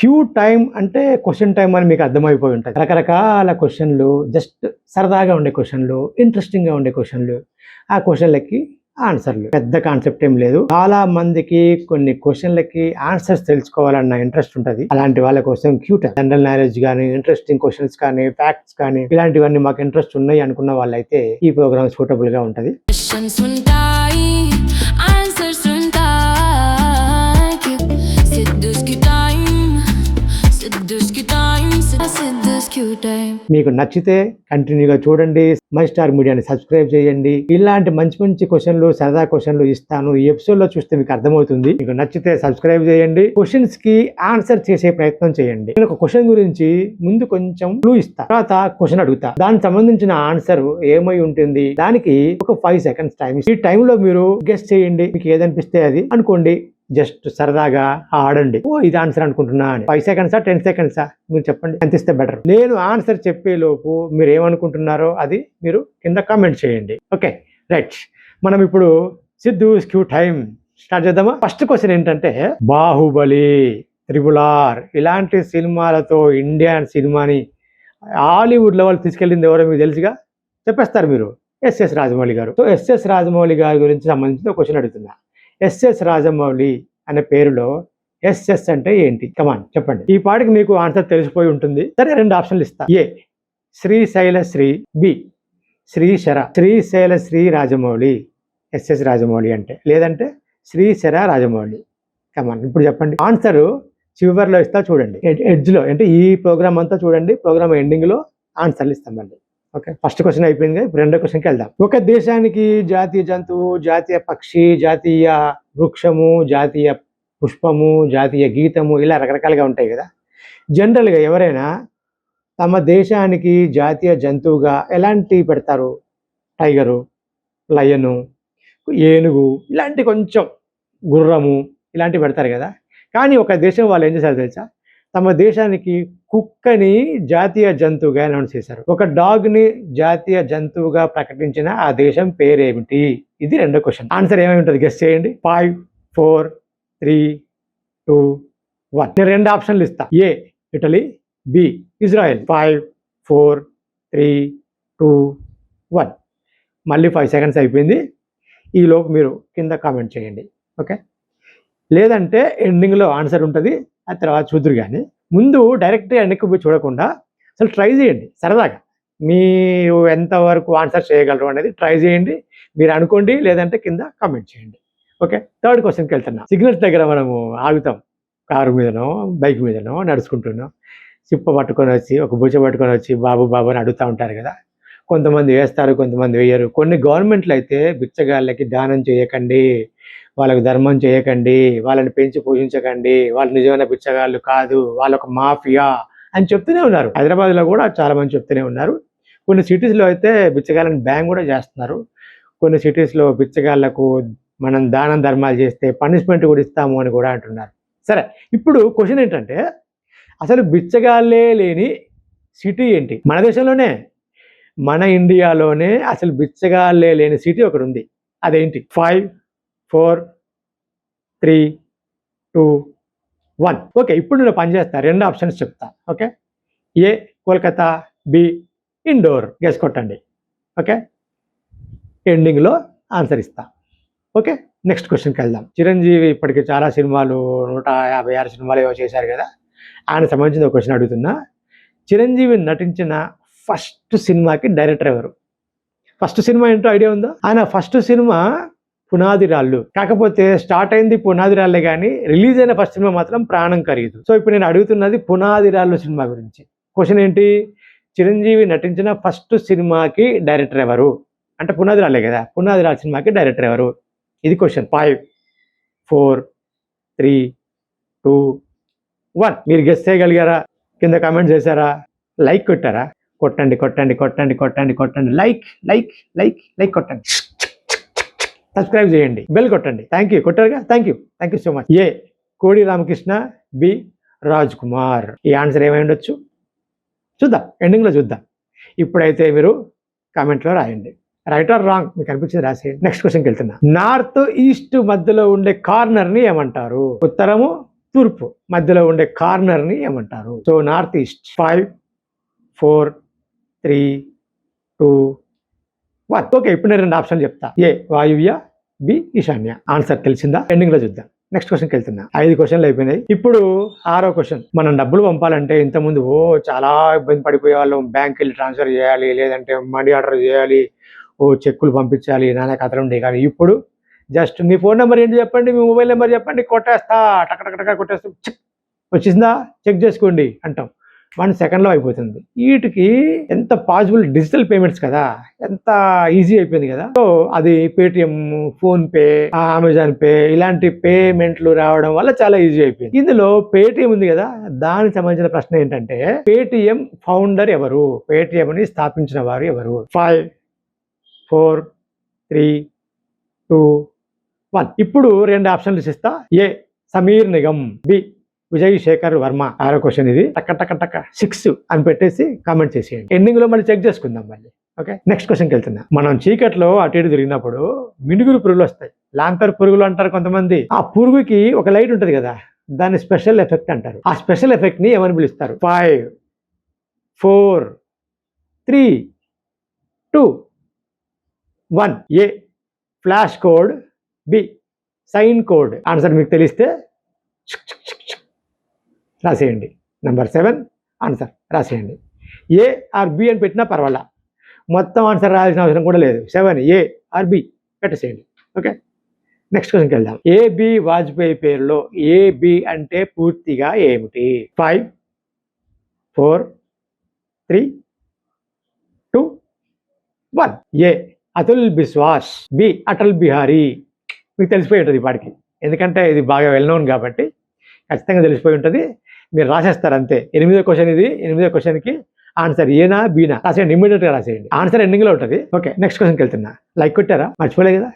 Queue time అంటే question time అని మీకు అర్థమైపోయి ఉంటుంది రకరకాల క్వశ్చన్లు జస్ట్ సరదాగా ఉండే క్వశ్చన్లు ఇంట్రెస్టింగ్గా ఉండే క్వశ్చన్లు ఆ క్వశ్చన్లకి ఆన్సర్లు పెద్ద కాన్సెప్ట్ ఏం లేదు. చాలా మందికి కొన్ని క్వశ్చన్లకి ఆన్సర్స్ తెలుసుకోవాలన్న ఇంట్రెస్ట్ ఉంటుంది. అలాంటి వాళ్ళ కోసం క్యూ టైం జనరల్ నాలెడ్జ్ కానీ ఇంట్రెస్టింగ్ క్వశ్చన్స్ కానీ ఫ్యాక్ట్స్ కానీ ఇలాంటివన్నీ మాకు ఇంట్రెస్ట్ ఉన్నాయి అనుకున్న వాళ్ళైతే ఈ ప్రోగ్రామ్ సూటబుల్గా ఉంటది. మీకు నచ్చితే కంటిన్యూగా చూడండి. మై స్టార్ మీడియాని సబ్స్క్రైబ్ చేయండి. ఇలాంటి మంచి మంచి క్వశ్చన్లు సరదా క్వశ్చన్లు ఇస్తాను. ఈ ఎపిసోడ్లో చూస్తే మీకు అర్థమవుతుంది. మీకు నచ్చితే సబ్స్క్రైబ్ చేయండి. క్వశ్చన్స్కి ఆన్సర్ చేసే ప్రయత్నం చేయండి. నేను ఒక క్వశ్చన్ గురించి ముందు కొంచెం క్లూ ఇస్తా. తర్వాత క్వశ్చన్ అడుగుతా. దానికి సంబంధించిన ఆన్సర్ ఏమై ఉంటుంది? దానికి ఒక ఫైవ్ సెకండ్స్ టైం ఈ టైంలో మీరు గెస్ట్ చేయండి. మీకు ఏదనిపిస్తే అది అనుకోండి. జస్ట్ సరదాగా ఆడండి. ఓ ఇది ఆన్సర్ అనుకుంటున్నా అని. ఫైవ్ సెకండ్సా టెన్ సెకండ్సా? మీరు చెప్పండి. ఎంత ఇస్తే బెటర్. నేను ఆన్సర్ చెప్పే లోపు మీరు ఏమనుకుంటున్నారో అది మీరు కింద కామెంట్ చేయండి. Okay right. మనం ఇప్పుడు సిద్ధు స్క్యూ టైం స్టార్ట్ చేద్దామా? ఫస్ట్ క్వశ్చన్ ఏంటంటే బాహుబలి త్రిపులార్ ఇలాంటి సినిమాలతో ఇండియన్ సినిమాని హాలీవుడ్ లెవెల్ తీసుకెళ్ళింది ఎవరో మీకు తెలుసుగా? చెప్పేస్తారు మీరు. ఎస్ఎస్ రాజమౌళి గారు. సో ఎస్ఎస్ రాజమౌళి గారి గురించి సంబంధించిన క్వశ్చన్ అడుగుతున్నా. ఎస్ఎస్ రాజమౌళి అనే పేరులో ఎస్ఎస్ అంటే ఏంటి? కమాన్ చెప్పండి. ఈ పాటికి మీకు ఆన్సర్ తెలిసిపోయి ఉంటుంది. సరే రెండు ఆప్షన్లు ఇస్తా. A Srisaila Sri B Srisara Srisaila Sri Rajamouli SS Rajamouli అంటే లేదంటే శ్రీశర రాజమౌళి. కమాన్ ఇప్పుడు చెప్పండి. ఆన్సర్ చివరిలో ఇస్తా చూడండి. ఎడ్జ్లో అంటే ఈ ప్రోగ్రామ్ అంతా చూడండి. ప్రోగ్రామ్ ఎండింగ్లో ఆన్సర్లు ఇస్తామండి ఓకే ఫస్ట్ క్వశ్చన్ అయిపోయింది. ఇప్పుడు రెండో క్వశ్చన్కి వెళ్దాం. ఒక దేశానికి జాతీయ జంతువు జాతీయ పక్షి జాతీయ వృక్షము జాతీయ పుష్పము జాతీయ గీతము ఇలా రకరకాలుగా ఉంటాయి కదా. జనరల్గా ఎవరైనా తమ దేశానికి జాతీయ జంతువుగా ఎలాంటి పెడతారు? టైగరు లయను ఏనుగు ఇలాంటి కొంచెం గుర్రము ఇలాంటివి పెడతారు కదా. కానీ ఒక దేశం వాళ్ళు ఏం చేశారు తెలుసా? తమ దేశానికి కుక్కని జాతీయ జంతువుగా అనౌన్స్ చేశారు. ఒక డాగ్ని జాతీయ జంతువుగా ప్రకటించిన ఆ దేశం పేరేమిటి? ఇది రెండో క్వశ్చన్. ఆన్సర్ ఏమై ఉంటుంది? గెస్ట్ చేయండి. Five four three two one. నేను రెండు ఆప్షన్లు ఇస్తా. A Italy B Israel. Five four three two one. మళ్ళీ ఫైవ్ సెకండ్స్ అయిపోయింది. ఈ లోపు మీరు కింద కామెంట్ చేయండి. ఓకే? లేదంటే ఎండింగ్లో ఆన్సర్ ఉంటుంది. ఆ తర్వాత చూద్దరు కానీ ముందు డైరెక్ట్గా వెనక్కి పోయి చూడకుండా అసలు ట్రై చేయండి సరదాగా. మీరు ఎంతవరకు ఆన్సర్ చేయగలరు అనేది ట్రై చేయండి. మీరు అనుకోండి లేదంటే కింద కామెంట్ చేయండి. ఓకే థర్డ్ క్వశ్చన్కి వెళ్తున్నా. సిగ్నల్స్ దగ్గర మనము ఆగుతాం. కారు మీదనో బైక్ మీదనో నడుచుకుంటున్నాం చిప్ప పట్టుకొని వచ్చి ఒక బుచ్చ పట్టుకొని వచ్చి బాబు బాబు అని అడుగుతూ ఉంటారు కదా. కొంతమంది వేస్తారు కొంతమంది వేయరు. కొన్ని గవర్నమెంట్లు అయితే బిచ్చగాళ్ళకి దానం చేయకండి. వాళ్ళకు ధర్మం చేయకండి వాళ్ళని పెంచి పోషించకండి వాళ్ళు నిజమైన బిచ్చగాళ్ళు కాదు వాళ్ళొక మాఫియా అని చెప్తూనే ఉన్నారు. హైదరాబాద్లో కూడా చాలా మంది చెప్తూనే ఉన్నారు. కొన్ని సిటీస్లో అయితే బిచ్చగాళ్ళని బ్యాన్ కూడా చేస్తున్నారు. కొన్ని సిటీస్లో బిచ్చగాళ్ళకు మనం దానం ధర్మాలు చేస్తే పనిష్మెంట్ కూడా ఇస్తాము అని కూడా అంటున్నారు. సరే ఇప్పుడు క్వశ్చన్ ఏంటంటే అసలు బిచ్చగాళ్ళే లేని సిటీ ఏంటి? మన దేశంలోనే మన ఇండియాలోనే అసలు బిచ్చగాళ్ళే లేని సిటీ ఒకటి ఉంది. అదేంటి? Five four three two one. Okay ఇప్పుడు నేను పనిచేస్తా రెండు ఆప్షన్స్ చెప్తా. Okay? A Kolkata B Indore. Guess కొట్టండి. ఓకే? ఎండింగ్లో ఆన్సర్ ఇస్తా. ఓకే? నెక్స్ట్ క్వశ్చన్కి వెళ్దాం. చిరంజీవి ఇప్పటికి చాలా సినిమాలు నూట యాభై ఆరు సినిమాలు ఏవో చేశారు కదా? ఆయన సంబంధించిన ఒక క్వశ్చన్ అడుగుతున్నా. చిరంజీవి నటించిన ఫస్ట్ సినిమాకి డైరెక్టర్ ఎవరు? ఫస్ట్ సినిమా ఏంటో ఐడియా ఉందా? ఆయన ఫస్ట్ సినిమా పునాది రాళ్ళు కాకపోతే స్టార్ట్ అయింది పునాది రాళ్ళే కానీ రిలీజ్ అయిన ఫస్ట్ సినిమా మాత్రం ప్రాణం ఖరీదు సో ఇప్పుడు నేను అడుగుతున్నది పునాది రాళ్ళు సినిమా గురించి. క్వశ్చన్ ఏంటి? చిరంజీవి నటించిన ఫస్ట్ సినిమాకి డైరెక్టర్ ఎవరు? అంటే పునాది రాలే కదా పునాది రాళ్ళ సినిమాకి డైరెక్టర్ ఎవరు? ఇది question five four three two one. మీరు గెస్ చేయగలిగారా? కింద కామెంట్ చేశారా? లైక్ కొట్టారా? కొట్టండి కొట్టండి కొట్టండి కొట్టండి కొట్టండి. లైక్ లైక్ లైక్ లైక్ కొట్టండి. సబ్స్క్రైబ్ చేయండి. బెల్ కొట్టండి. Thank you కొట్టారుగా? Thank you thank you so much A Kodi Ramakrishna. B Raj Kumar ఈ ఆన్సర్ ఏమై ఉండొచ్చు? చూద్దాం. ఎండింగ్లో చూద్దాం. ఇప్పుడైతే మీరు కామెంట్లో రాయండి. రైట్ ఆర్ రాంగ్ మీకు అనిపించింది రాసేయండి. నెక్స్ట్ క్వశ్చన్కి వెళ్తున్నా. నార్త్ ఈస్ట్ మధ్యలో ఉండే కార్నర్ని ఏమంటారు? ఉత్తరము తూర్పు మధ్యలో ఉండే కార్నర్ని ఏమంటారు? So north east five four three two one okay ఇప్పుడు నేను రెండు ఆప్షన్ చెప్తా. ఏ వాయువ్య బి ఈశాన్య. ఆన్సర్ తెలిసిందా? ఎండింగ్లో చూద్దాం. నెక్స్ట్ క్వశ్చన్కి వెళ్తున్నా ఐదు క్వశ్చన్లు అయిపోయినాయి. ఇప్పుడు ఆరో క్వశ్చన్ మనం డబ్బులు పంపాలంటే ఇంతకుముందు ఓ చాలా ఇబ్బంది పడిపోయే వాళ్ళం బ్యాంక్ వెళ్ళి ట్రాన్స్ఫర్ చేయాలి లేదంటే మనీ ఆర్డర్ చేయాలి ఓ చెక్కులు పంపించాలి నానా కథలు ఉండేవి కానీ ఇప్పుడు జస్ట్ మీ ఫోన్ నెంబర్ ఏంటి చెప్పండి మీ మొబైల్ నెంబర్ చెప్పండి కొట్టేస్తా. టక టక టక కొట్టేస్తా వచ్చిందా చెక్ చేసుకోండి అంటాం. వన్ సెకండ్లో అయిపోతుంది. వీటికి ఎంత పాసిబుల్ డిజిటల్ పేమెంట్స్ కదా? ఎంత ఈజీ అయిపోయింది కదా? సో అది Paytm PhonePe Amazon pay ఇలాంటి పేమెంట్లు రావడం వల్ల చాలా ఈజీ అయిపోయింది. ఇందులో పేటిఎం ఉంది కదా? దానికి సంబంధించిన ప్రశ్న ఏంటంటే పేటిఎం ఫౌండర్ ఎవరు? పేటిఎంని స్థాపించిన వారు ఎవరు? Five four three two one ఇప్పుడు రెండు ఆప్షన్లు ఇస్తా. ఏ సమీర్ నిగమ్ బి విజయ్ శేఖర్ వర్మ ఆరో క్వశ్చన్ ఇది. టక్క టక్క టక్క సిక్స్ అని పెట్టేసి కామెంట్ చేసేయండి. ఎండింగ్లో మళ్ళీ చెక్ చేసుకుందాం మళ్ళీ. ఓకే నెక్స్ట్ క్వశ్చన్కి వెళ్తున్నా. మనం చీకట్లో అటు ఇటు తిరిగినప్పుడు మినుగురు పురుగులు వస్తాయి. లాంతర్ పురుగులు అంటారు కొంతమంది. ఆ పురుగుకి ఒక లైట్ ఉంటుంది కదా దాన్ని స్పెషల్ ఎఫెక్ట్ అంటారు. ఆ స్పెషల్ ఎఫెక్ట్ని ఏమని పిలుస్తారు? Five four three two one A flash code B sign code answer మీకు తెలిస్తే చుక్ రాసేయండి. నెంబర్ సెవెన్ ఆన్సర్ రాసేయండి. ఏ ఆర్ బి అని పెట్టినా పర్వాలా. మొత్తం ఆన్సర్ రాయాల్సిన అవసరం కూడా లేదు. సెవెన్ ఏ ఆర్ బి పెట్టేసేయండి. ఓకే నెక్స్ట్ క్వశ్చన్కి వెళ్దాం. ఏబి వాజ్పేయి పేరులో ఏబి అంటే పూర్తిగా ఏమిటి? Five four three two one A Atul Biswas. B Atal Bihari. మీకు తెలిసిపోయి ఉంటుంది వాడికి ఎందుకంటే ఇది బాగా వెల్ నోన్ కాబట్టి ఖచ్చితంగా తెలిసిపోయి ఉంటుంది. మీరు రాసేస్తారు అంతే. ఎనిమిదో క్వశ్చన్ ఇది ఎనిమిదో క్వశ్చన్కి ఆన్సర్ ఏనా బీనా రాసేయండి ఇమీడియట్గా రాసేయండి. ఆన్సర్ ఎండింగ్లో ఉంటుంది. ఓకే నెక్స్ట్ క్వశ్చన్కి వెళ్తున్నా. లైక్ కొట్టారా? మర్చిపోలే కదా?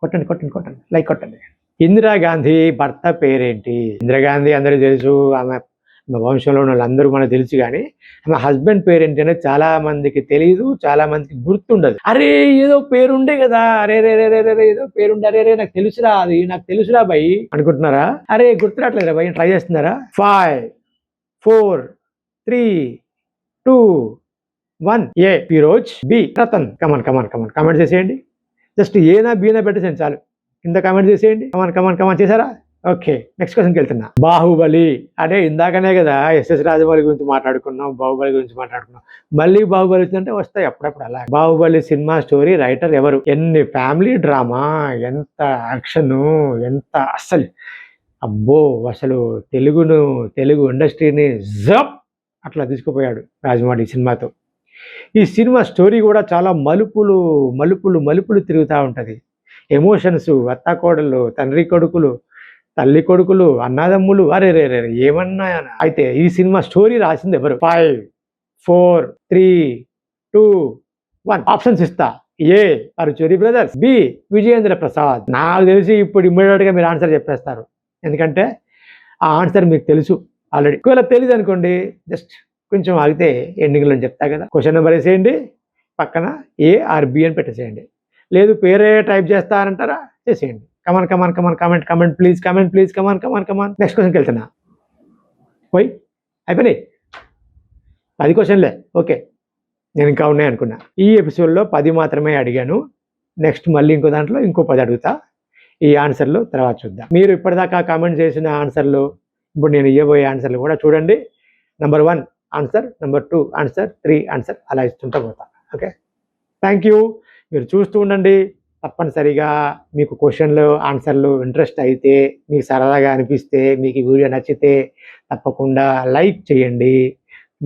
కొట్టండి కొట్టండి కొట్టండి. లైక్ కొట్టండి. ఇందిరాగాంధీ భర్త పేరేంటి? ఇందిరాగాంధీ అందరికీ తెలుసు ఆమె మా వంశంలో ఉన్న వాళ్ళందరూ మనకు తెలుసు కానీ ఆమె హస్బెండ్ పేరు ఏంటనే చాలా మందికి తెలియదు చాలా మందికి గుర్తుండదు. అరే ఏదో పేరుండే కదా అరే రే రే రే రే రే, ఏదో పేరుండే అరే రే నాకు తెలుసురా అది నాకు తెలుసురా భయ్ అనుకుంటున్నారా? అరే గుర్తురాట్లేదురా భయ్ ట్రై చేస్తున్నారా? Five four three two one A Firoz B Ratan. Come on come on come on comment చేసేయండి. జస్ట్ ఏనా బీనా పెట్టేసేయండి చాలు. కింద కామెంట్ చేసేయండి. Come on come on come on చేశారా? ఓకే నెక్స్ట్ క్వశ్చన్కి వెళ్తున్నా బాహుబలి. అదే ఇందాకనే కదా ఎస్ఎస్ రాజమౌళి గురించి మాట్లాడుకున్నాం బాహుబలి గురించి మాట్లాడుకున్నాం. మళ్ళీ బాహుబలి వచ్చిందంటే వస్తాయి అప్పుడప్పుడు అలా బాహుబలి సినిమా స్టోరీ రైటర్ ఎవరు? ఎన్ని ఫ్యామిలీ డ్రామా ఎంత యాక్షన్ ఎంత అస్సలు. అబ్బో అసలు తెలుగును తెలుగు ఇండస్ట్రీని జప్ అట్లా తీసుకుపోయాడు రాజమౌళి ఈ సినిమాతో. ఈ సినిమా స్టోరీ కూడా చాలా మలుపులు మలుపులు మలుపులు తిరుగుతూ ఉంటుంది. ఎమోషన్స్ అత్తాకోడలు తండ్రి కొడుకులు తల్లి కొడుకులు అన్నదమ్ములు అరే రే రే ఏమన్నా అయితే ఈ సినిమా స్టోరీ రాసింది ఎవరు? Five four three two one options ఇస్తా. A Paruchuri brothers. B Vijayendra Prasad. నాకు తెలిసి ఇప్పుడు ఇమ్మీడియట్గా మీరు ఆన్సర్ చెప్పేస్తారు. ఎందుకంటే ఆ ఆన్సర్ మీకు తెలుసు ఆల్రెడీ ఒకవేళ తెలియదు అనుకోండి జస్ట్ కొంచెం ఆగితే ఎండింగ్లో చెప్తా కదా. క్వశ్చన్ నెంబర్ వేసేయండి. పక్కన ఏ ఆర్ బి అని పెట్టేసేయండి. లేదు పేరే టైప్ చేస్తారంటారా చేసేయండి. Come on come on come on comment comment please comment please come on come on come on next క్వశ్చన్కి వెళ్తున్నా పోయి అయిపోయినాయి. పది క్వశ్చన్లే ఓకే నేను ఇంకా ఉన్నాయి అనుకున్నా. ఈ ఎపిసోడ్లో పది మాత్రమే అడిగాను. నెక్స్ట్ మళ్ళీ ఇంకో దాంట్లో ఇంకో పది అడుగుతా. ఈ ఆన్సర్లు తర్వాత చూద్దాం. మీరు ఇప్పటిదాకా కామెంట్ చేసిన ఆన్సర్లు ఇప్పుడు నేను ఇవ్వబోయే ఆన్సర్లు కూడా చూడండి. Number one answer number two answer three answer అలా ఇస్తుంటా పోతా. ఓకే థ్యాంక్ యూ మీరు చూస్తూ ఉండండి. తప్పనిసరిగా మీకు క్వశ్చన్లు ఆన్సర్లు ఇంట్రెస్ట్ అయితే మీకు సరదాగా అనిపిస్తే మీకు ఈ వీడియో నచ్చితే తప్పకుండా లైక్ చేయండి.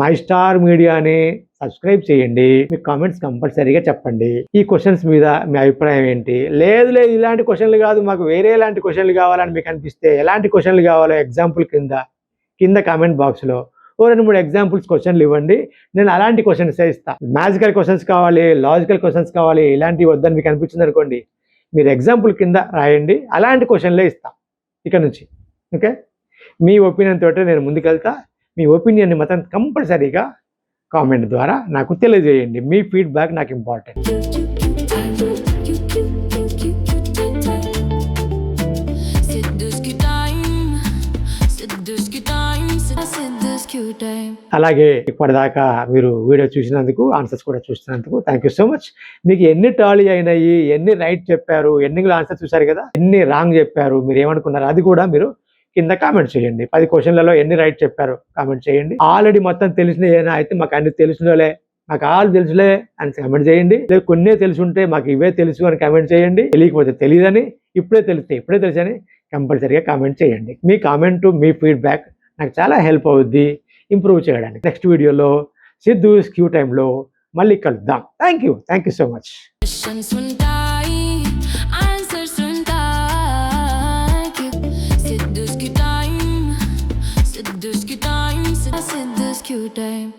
మై స్టార్ మీడియాని సబ్స్క్రైబ్ చేయండి. మీ కామెంట్స్ కంపల్సరీగా చెప్పండి. ఈ క్వశ్చన్స్ మీద మీ అభిప్రాయం ఏంటి? లేదు లేదు ఇలాంటి క్వశ్చన్లు కాదు. మాకు వేరే ఎలాంటి క్వశ్చన్లు కావాలని మీకు అనిపిస్తే ఎలాంటి క్వశ్చన్లు కావాలో ఎగ్జాంపుల్ కింద కింద కామెంట్ బాక్స్లో ఓ రెండు మూడు ఎగ్జాంపుల్స్ క్వశ్చన్లు ఇవ్వండి. నేను అలాంటి క్వశ్చన్స్ ఇస్తాను మ్యాజికల్ క్వశ్చన్స్ కావాలి లాజికల్ క్వశ్చన్స్ కావాలి ఇలాంటివి వద్దని మీకు అనిపించింది అనుకోండి మీరు ఎగ్జాంపుల్ కింద రాయండి. అలాంటి క్వశ్చన్లే ఇస్తా ఇక్కడ నుంచి. ఓకే మీ ఒపీనియన్ తోటే నేను ముందుకెళ్తా. మీ ఒపీనియన్ని మాత్రం కంపల్సరీగా కామెంట్ ద్వారా నాకు తెలియజేయండి. మీ ఫీడ్బ్యాక్ నాకు ఇంపార్టెంట్ అలాగే ఇప్పటిదాకా మీరు వీడియో చూసినందుకు ఆన్సర్స్ కూడా చూసినందుకు థ్యాంక్ యూ సో మచ్ మీకు ఎన్ని టాలీ అయినాయి ఎన్ని రైట్ చెప్పారు ఎన్ని ఆన్సర్ చూసారు కదా ఎన్ని రాంగ్ చెప్పారు మీరు ఏమనుకున్నారు అది కూడా మీరు కింద కామెంట్ చేయండి. పది క్వశ్చన్లలో ఎన్ని రైట్ చెప్పారు కామెంట్ చేయండి. ఆల్రెడీ మొత్తం తెలిసిన ఏనా అయితే మాకు అన్ని తెలిసినోలే మాకు ఆల్ తెలుసులే అని కామెంట్ చేయండి. లేదు కొన్నే తెలిసి ఉంటే మాకు ఇవే తెలుసు అని కామెంట్ చేయండి. తెలియకపోతే తెలియదని ఇప్పుడే తెలిస్తే ఇప్పుడే తెలుసని కంపల్సరీగా కామెంట్ చేయండి. మీ కామెంట్ మీ ఫీడ్బ్యాక్ నాకు చాలా హెల్ప్ అవుద్ది. ఇంప్రూవ్ చేయడానికి. నెక్స్ట్ వీడియోలో సిద్ధు క్యూ టైంలో మళ్ళీ కలుద్దాం. Thank you thank you so much